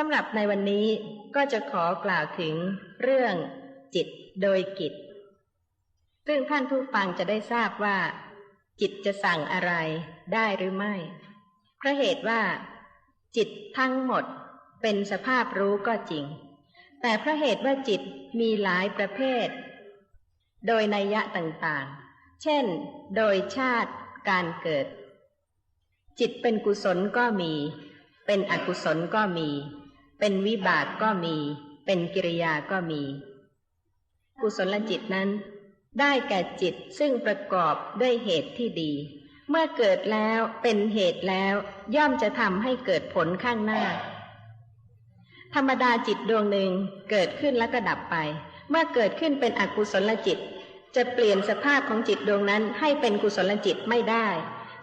สำหรับในวันนี้ก็จะขอกล่าวถึงเรื่องจิตโดยกิจ ซึ่งท่านผู้ฟังจะได้ทราบว่า จิตจะสั่งอะไรได้หรือไม่เพราะเหตุว่า จิตทั้งหมดเป็นสภาพรู้ก็จริง แต่เพราะเหตุว่าจิตมีหลายประเภท โดยนัยยะต่างๆ เช่น โดยชาติการเกิด จิตเป็นกุศลก็มี เป็นอกุศลก็มี เป็นวิบากก็มี เป็นกิริยาก็มี กุศลจิตนั้น ได้แก่จิตซึ่งประกอบด้วยเหตุที่ดี เมื่อเกิดแล้วเป็นเหตุแล้ว ย่อมจะทำให้เกิดผลข้างหน้า ธรรมดาจิตดวงหนึ่งเกิดขึ้นแล้วก็ดับไป เมื่อเกิดขึ้นเป็นอกุศลจิต จะเปลี่ยนสภาพของจิตดวงนั้นให้เป็นกุศลจิตไม่ได้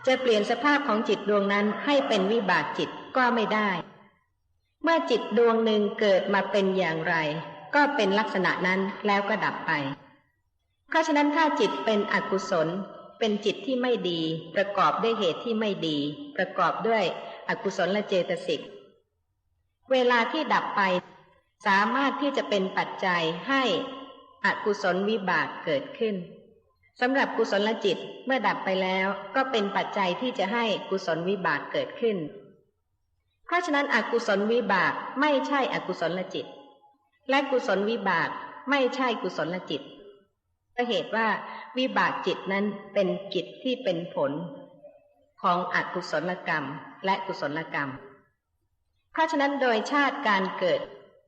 จะเปลี่ยนสภาพของจิตดวงนั้นให้เป็นวิบากจิตก็ไม่ได้ เมื่อจิตดวงหนึ่งเกิดมาเป็นอย่างไร ก็เป็นลักษณะนั้นแล้วก็ดับไป เพราะฉะนั้นถ้าจิตเป็นอกุศล เป็นจิตที่ไม่ดี ประกอบด้วยเหตุที่ไม่ดี ประกอบด้วยอกุศลและเจตสิก เวลาที่ดับไป สามารถที่จะเป็นปัจจัยให้อกุศลวิบากเกิดขึ้นสำหรับกุศลจิตเมื่อดับไปแล้ว ก็เป็นปัจจัยที่จะให้กุศลวิบากเกิดขึ้น เพราะฉะนั้นอกุศลวิบากไม่ใช่อกุศลจิต และกุศลวิบากไม่ใช่กุศลจิตก็เหตุว่าวิบากจิตนั้นเป็นกิจที่เป็นผลของอกุศลกรรมและกุศลกรรม เพราะฉะนั้นโดยชาติการเกิด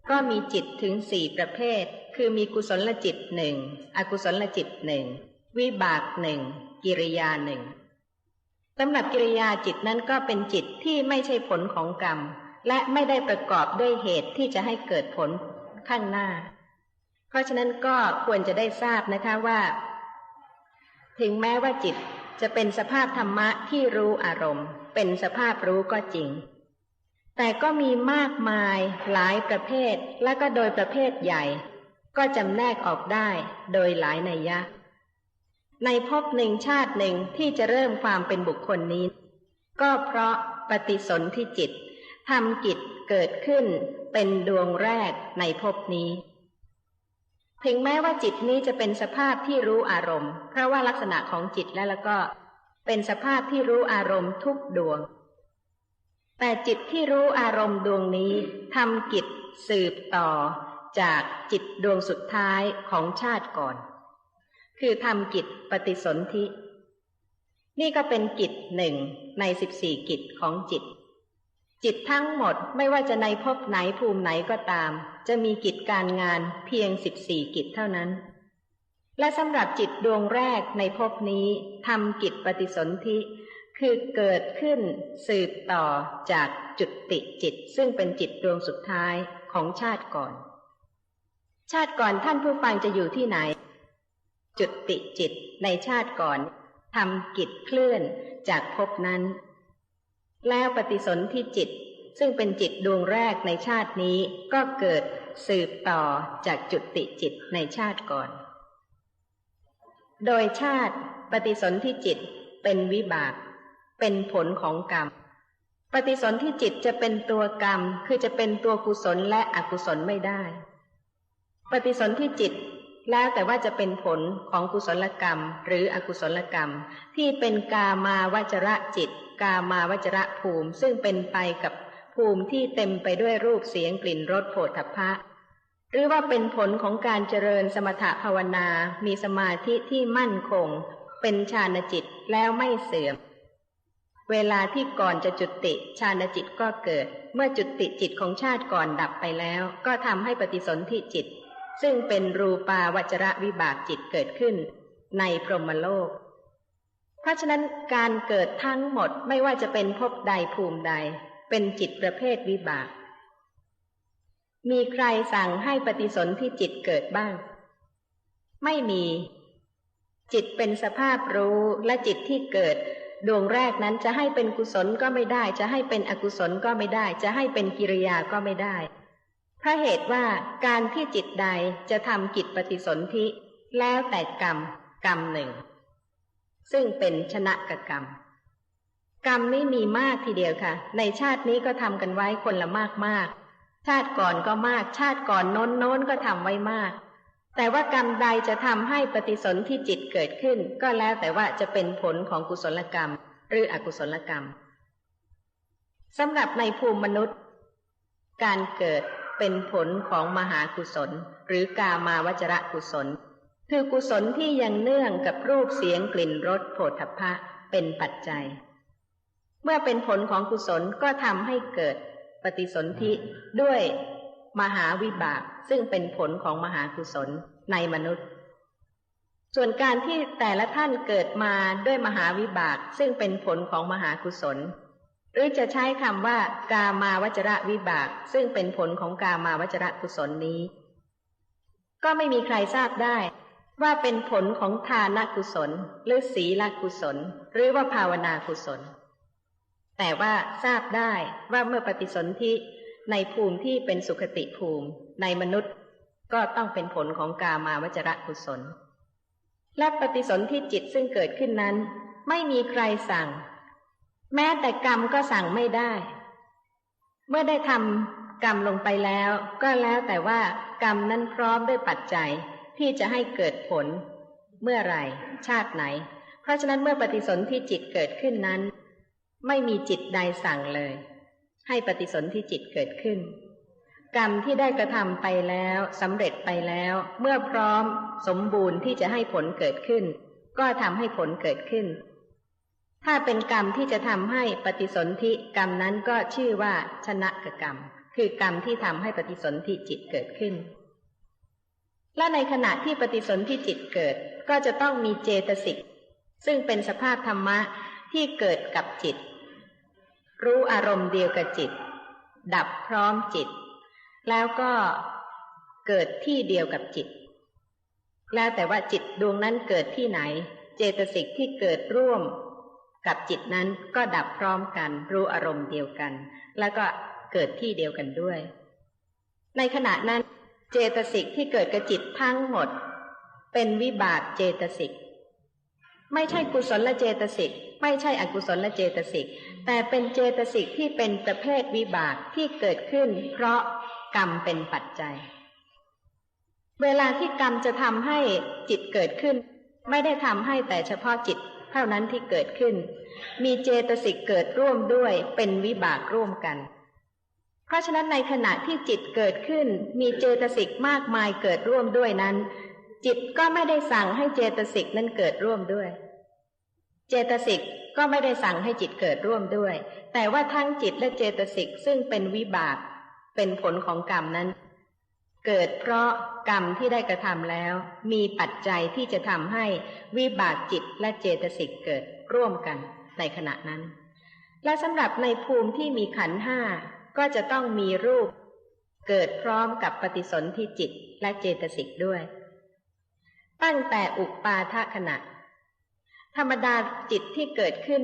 ก็มีจิตถึงสี่ประเภท คือมีกุศลจิตหนึ่งอกุศลจิตหนึ่งวิบากหนึ่งกิริยาหนึ่ง สำหรับกิริยาจิตนั้นก็เป็นจิตที่ไม่ใช่ผลของกรรม และไม่ได้ประกอบด้วยเหตุที่จะให้เกิดผลข้างหน้า เพราะฉะนั้นก็ควรจะได้ทราบนะคะว่า ถึงแม้ว่าจิตจะเป็นสภาพธรรมะที่รู้อารมณ์ เป็นสภาพรู้ก็จริง แต่ก็มีมากมายหลายประเภทและก็โดยประเภทใหญ่ ก็จำแนกออกได้โดยหลายนัยยะ ในภพหนึ่งชาติหนึ่งที่จะเริ่มความเป็นบุคคลนี้ ก็เพราะปฏิสนธิจิตทำกิจเกิดขึ้นเป็นดวงแรกในภพนี้ ถึงแม้ว่าจิตนี้จะเป็นสภาพที่รู้อารมณ์ เพราะว่าลักษณะของจิตแล้วแล้วก็เป็นสภาพที่รู้อารมณ์ทุกดวง แต่จิตที่รู้อารมณ์ดวงนี้ทำกิจสืบต่อจากจิตดวงสุดท้ายของชาติก่อน คือทำกิจปฏิสนธิ นี่ก็เป็นกิจหนึ่งในสิบสี่กิจของจิต จิตทั้งหมดไม่ว่าจะในภพไหนภูมิไหนก็ตาม จะมีกิจการงานเพียงสิบสี่กิจเท่านั้น และสำหรับจิตดวงแรกในภพนี้ทำกิจปฏิสนธิ คือเกิดขึ้นสืบต่อจากจุดติจิต ซึ่งเป็นจิตดวงสุดท้ายของชาติก่อน ชาติก่อนท่านผู้ฟังจะอยู่ที่ไหน จุดติจิตในชาติก่อนทำกิจเคลื่อนจากภพนั้น แล้วปฏิสนธิจิตซึ่งเป็นจิตดวงแรกในชาตินี้ก็เกิดสืบต่อจากจุดติจิตในชาติก่อน โดยชาติปฏิสนธิจิตเป็นวิบาก เป็นผลของกรรม ปฏิสนธิจิตจะเป็นตัวกรรมคือจะเป็นตัวกุศลและอกุศลไม่ได้ ปฏิสนธิจิต แล้วแต่ว่าจะเป็นผลของกุศลกรรม หรืออกุศลกรรม ที่เป็นกามาวจระจิต กามาวจระภูมิ ซึ่งเป็นไปกับภูมิที่เต็มไปด้วยรูปเสียงกลิ่นรสโผฏฐัพพะ หรือว่าเป็นผลของการเจริญสมถภาวนา มีสมาธิที่มั่นคง เป็นฌานจิตแล้วไม่เสื่อม เวลาที่ก่อนจะจุติฌานจิตก็เกิด เมื่อจุติจิตของชาติก่อนดับไปแล้ว ก็ทำให้ปฏิสนธิจิต ซึ่งเป็นรูปาวจระวิบากจิตเกิดขึ้นในพรหมโลก เพราะฉะนั้นการเกิดทั้งหมดไม่ว่าจะเป็นภพใดภูมิใด เป็นจิตประเภทวิบาก มีใครสั่งให้ปฏิสนธิจิตเกิดบ้าง ไม่มี จิตเป็นสภาพรู้และจิตที่เกิด ดวงแรกนั้นจะให้เป็นกุศลก็ไม่ได้ จะให้เป็นอกุศลก็ไม่ได้ จะให้เป็นกิริยาก็ไม่ได้ พราะเหตุว่าการที่จิตใดจะทำกิจปฏิสนธิแล้วแต่กรรมกรรมหนึ่ง ซึ่งเป็นชนะกกรรม กรรมนี้มีมากทีเดียวค่ะ ในชาตินี้ก็ทำกันไว้คนละมากมากชาติก่อนก็มาก ชาติก่อนโน้นโน้นก็ทำไว้มาก แต่ว่ากรรมใดจะทำให้ปฏิสนธิจิตเกิดขึ้น ก็แล้วแต่ว่าจะเป็นผลของกุศลกรรม หรืออกุศลกรรมสำหรับในภูมิมนุษย์ การเกิด เป็นผลของมหากุศล หรือกามาวจระกุศล คือกุศลที่ยังเนื่องกับรูปเสียงกลิ่นรสโผฏฐัพพะเป็นปัจจัย เมื่อเป็นผลของกุศลก็ทำให้เกิดปฏิสนธิด้วยมหาวิบากซึ่งเป็นผลของมหากุศลในมนุษย์ ส่วนการที่แต่ละท่านเกิดมาด้วยมหาวิบากซึ่งเป็นผลของมหากุศล หรือจะใช้คำว่ากามาวจระวิบาก ซึ่งเป็นผลของกามาวจระกุศลนี้ ก็ไม่มีใครทราบได้ ว่าเป็นผลของทานกุศล หรือศีลกุศล หรือว่าภาวนากุศล แต่ว่าทราบได้ว่าเมื่อปฏิสนธิในภูมิที่เป็นสุขติภูมิ ในมนุษย์ก็ต้องเป็นผลของกามาวจระกุศล และปฏิสนธิจิตซึ่งเกิดขึ้นนั้น ไม่มีใครสั่ง แม้แต่กรรมก็สั่งไม่ได้ เมื่อได้ทำกรรมลงไปแล้ว ก็แล้วแต่ว่ากรรมนั้นพร้อมด้วยปัจจัยที่จะให้เกิดผล เมื่อไรชาติไหน เพราะฉะนั้นเมื่อปฏิสนธิจิตเกิดขึ้นนั้น ไม่มีจิตใดสั่งเลย ให้ปฏิสนธิจิตเกิดขึ้น กรรมที่ได้กระทำไปแล้วสำเร็จไปแล้ว เมื่อพร้อมสมบูรณ์ที่จะให้ผลเกิดขึ้น ก็ทำให้ผลเกิดขึ้น ถ้าเป็นกรรมที่จะทำให้ปฏิสนธิกรรมนั้นก็ชื่อว่าชนะกกรรม คือกรรมที่ทำให้ปฏิสนธิจิตเกิดขึ้น และในขณะที่ปฏิสนธิจิตเกิดก็จะต้องมีเจตสิก ซึ่งเป็นสภาพธรรมะที่เกิดกับจิต รู้อารมณ์เดียวกับจิต ดับพร้อมจิต แล้วก็เกิดที่เดียวกับจิต แล้วแต่ว่าจิตดวงนั้นเกิดที่ไหน เจตสิกที่เกิดร่วม กับจิตนั้นก็ดับพร้อมกัน รู้อารมณ์เดียวกัน แล้วก็เกิดที่เดียวกันด้วย ในขณะนั้น เจตสิกที่เกิดกับจิตทั้งหมด เป็นวิบากเจตสิกไม่ใช่กุศลละเจตสิกไม่ใช่อกุศลละเจตสิกแต่เป็นเจตสิกที่เป็นประเภทวิบากที่เกิดขึ้น เพราะกรรมเป็นปัจจัย เวลาที่กรรมจะทำให้จิตเกิดขึ้น ไม่ได้ทำให้แต่เฉพาะจิต เท่านั้นที่เกิดขึ้น มีเจตสิกเกิดร่วมด้วยเป็นวิบากร่วมกัน เพราะฉะนั้นในขณะที่จิตเกิดขึ้น มีเจตสิกมากมายเกิดร่วมด้วยนั้น จิตก็ไม่ได้สั่งให้เจตสิกนั้นเกิดร่วมด้วย เจตสิกก็ไม่ได้สั่งให้จิตเกิดร่วมด้วย แต่ว่าทั้งจิตและเจตสิกซึ่งเป็นวิบากเป็นผลของกรรมนั้น เกิดเพราะกรรมที่ได้กระทำแล้ว มีปัจจัยที่จะทำให้วิบากจิตและเจตสิกเกิดร่วมกันในขณะนั้น และสำหรับในภูมิที่มีขันห้าก็จะต้องมีรูป เกิดพร้อมกับปฏิสนธิจิตและเจตสิกด้วย ตั้งแต่อุปาทขณะ ธรรมดาจิตที่เกิดขึ้น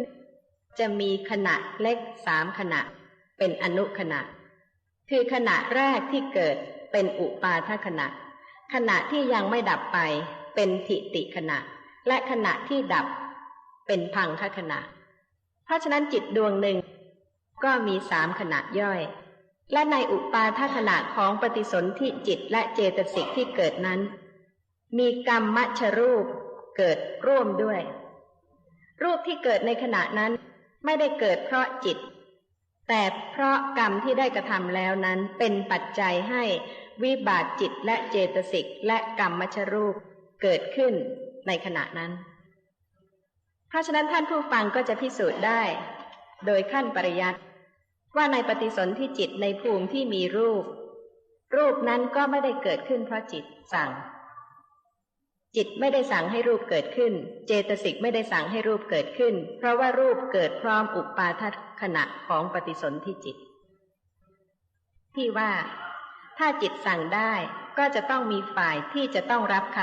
จะมีขณะเล็กสามขณะ เป็นอนุขณะ คือขณะแรกที่เกิด เป็นอุปาทขณะ ขณะที่ยังไม่ดับไป เป็นทิติขณะ และขณะที่ดับเป็นพังคขณะ เพราะฉะนั้นจิตดวงหนึ่ง ก็มีสามขณะย่อย และในอุปาทขณะของปฏิสนธิจิตและเจตสิกที่เกิดนั้น มีกรรมมัชรูปเกิดร่วมด้วย รูปที่เกิดในขณะนั้นไม่ได้เกิดเพราะจิต แต่เพราะกรรมที่ได้กระทำแล้วนั้นเป็นปัจจัยให้ วิบากจิตและเจตสิกและกรรมมัชรูปเกิดขึ้นในขณะนั้น เพราะฉะนั้นท่านผู้ฟังก็จะพิสูจน์ได้ โดยขั้นปริยัติว่าในปฏิสนธิจิตในภูมิที่มีรูป รูปนั้นก็ไม่ได้เกิดขึ้นเพราะจิตสั่ง จิตไม่ได้สั่งให้รูปเกิดขึ้น เจตสิกไม่ได้สั่งให้รูปเกิดขึ้น เพราะว่ารูปเกิดพร้อมอุปาทัขณะของปฏิสนธิจิต ที่ว่า ถ้าจิตสั่งได้ก็จะต้องมีฝ่ายที่จะต้องรับคำ